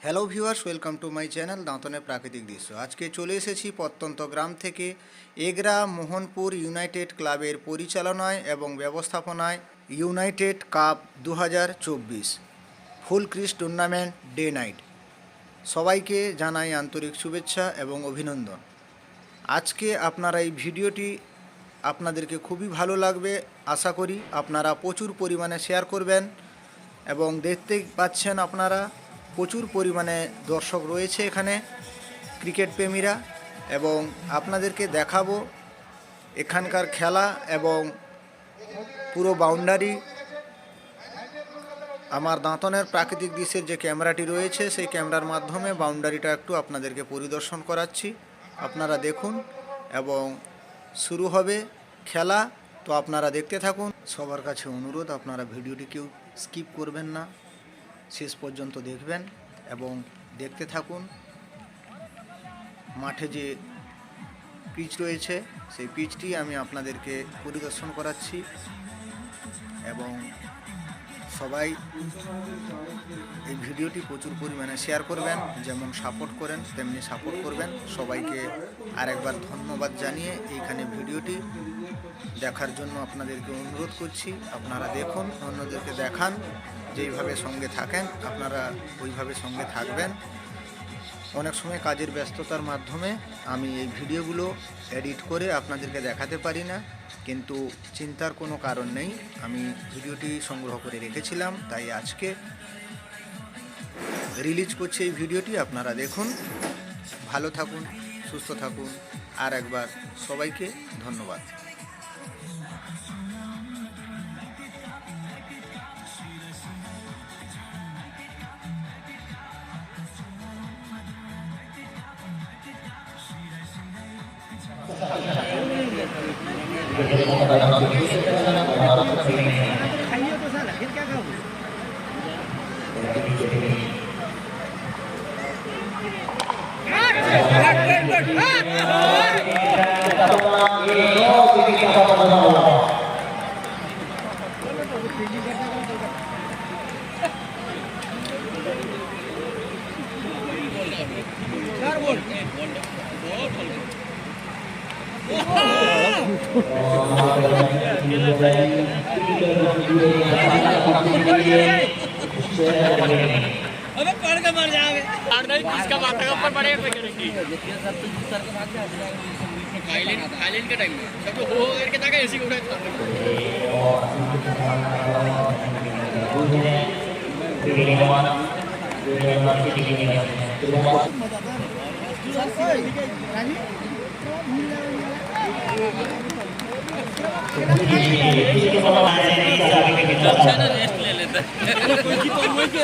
Hello viewers welcome to my channel দাঁতনের প্রাকৃতিক দৃশ্য আজকে চলে এসেছি প্রত্যন্ত গ্রাম থেকে এগরা মোহনপুর ইউনাইটেড ক্লাবের পরিচালনায় এবং ব্যবস্থাপনায় ইউনাইটেড কাপ দু ফুল ক্রিস টুর্নামেন্ট ডে নাইট সবাইকে জানাই আন্তরিক শুভেচ্ছা এবং অভিনন্দন আজকে আপনারা এই ভিডিওটি আপনাদেরকে খুবই ভালো লাগবে আশা করি আপনারা প্রচুর পরিমাণে শেয়ার করবেন এবং দেখতে পাচ্ছেন আপনারা প্রচুর পরিমাণে দর্শক রয়েছে এখানে, ক্রিকেট প্রেমীরা, এবং আপনাদেরকে দেখাবো এখানকার খেলা এবং পুরো বাউন্ডারি আমার দাঁতনের প্রাকৃতিক দৃশ্যের যে ক্যামেরাটি রয়েছে, সেই ক্যামেরার মাধ্যমে বাউন্ডারিটা একটু আপনাদেরকে পরিদর্শন করাচ্ছি। আপনারা দেখুন, এবং শুরু হবে খেলা। তো আপনারা দেখতে থাকুন। সবার কাছে অনুরোধ, আপনারা ভিডিওটি কেউ স্কিপ করবেন না। শেষ পর্যন্ত দেখবেন এবং দেখতে থাকুন। মাঠে যে পিচ রয়েছে, সেই পিচটি আমি আপনাদেরকে পরিদর্শন করাচ্ছি এবং সবাই এই ভিডিওটি প্রচুর পরিমাণে শেয়ার করবেন, যেমন সাপোর্ট করেন, তেমনি সাপোর্ট করবেন। সবাইকে আরেকবার ধন্যবাদ জানিয়ে এইখানে ভিডিওটি দেখার জন্য আপনাদেরকে অনুরোধ করছি। আপনারা দেখুন, অন্যদেরকে দেখান, যেইভাবে সঙ্গে থাকেন, আপনারা ওইভাবে সঙ্গে থাকবেন। অনেক সময় কাজের ব্যস্ততার মাধ্যমে আমি এই ভিডিওগুলো এডিট করে আপনাদেরকে দেখাতে পারি না, কিন্তু চিন্তার কোনো কারণ নেই। আমি ভিডিওটি সংগ্রহ করে রেখেছিলাম, তাই আজকে রিলিজ করছে এই ভিডিওটি। আপনারা দেখুন। ভালো থাকুন, সুস্থ থাকুন। আর একবার সবাইকে ধন্যবাদ। Oh, अबे पढ़ के मर जाओगे और नहीं किसका माथा के ऊपर पड़ेगा फिर करेंगे थाईलैंड थाईलैंड के टाइम में। सब हो हो करके ताकि ऐसी उड़ाए रेस्ट ले लेते कोई की तो वही के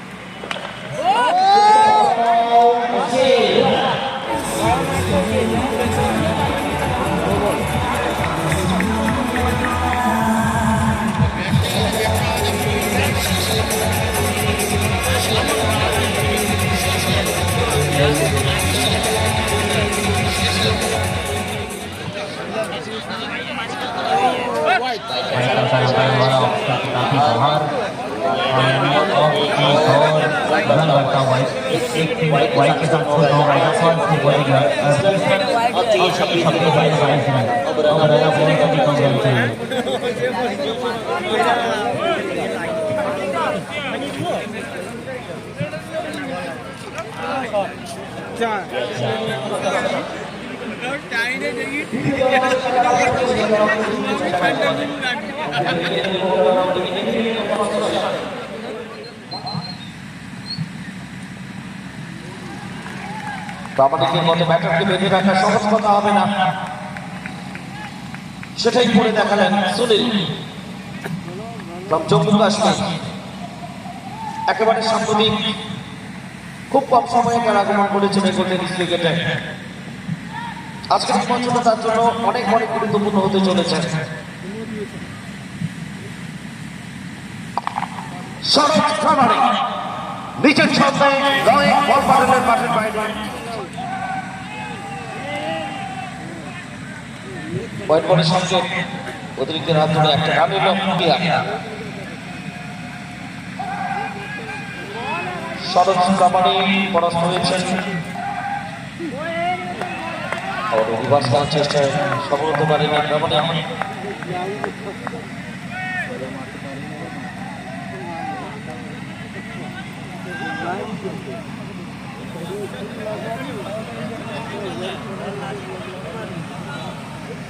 like that way. Wait, wait, because that's what all right, that's why I'm waiting up. I'll you I'll প্রামাণিকের মতো ব্যাটারকে বেঁধে রাখা সহজ কথা হবে না। সেটাই করে দেখালেন সুনীল। জম্মু কাশ্মীর। একেবারে সাম্প্রতিক, খুব কম সময়ে তার আগমন করেছেন এই গোল্ডেন ক্রিকেটে। আজকের মঞ্চটা তার জন্য অনেক অনেক গুরুত্বপূর্ণ হতে চলেছে। সরজ প্রামাণিক নিচের ছন্দে রয়ে বল পাঠালেন মাঠের বাইরে। পয়েন্ট পরের সঙ্গে অতিরিক্ত রাত ধরে একটা রান এলো সরজ প্রামাণিক পরাস্ত হয়েছেন। চেষ্টায় সফল হতে পারেনি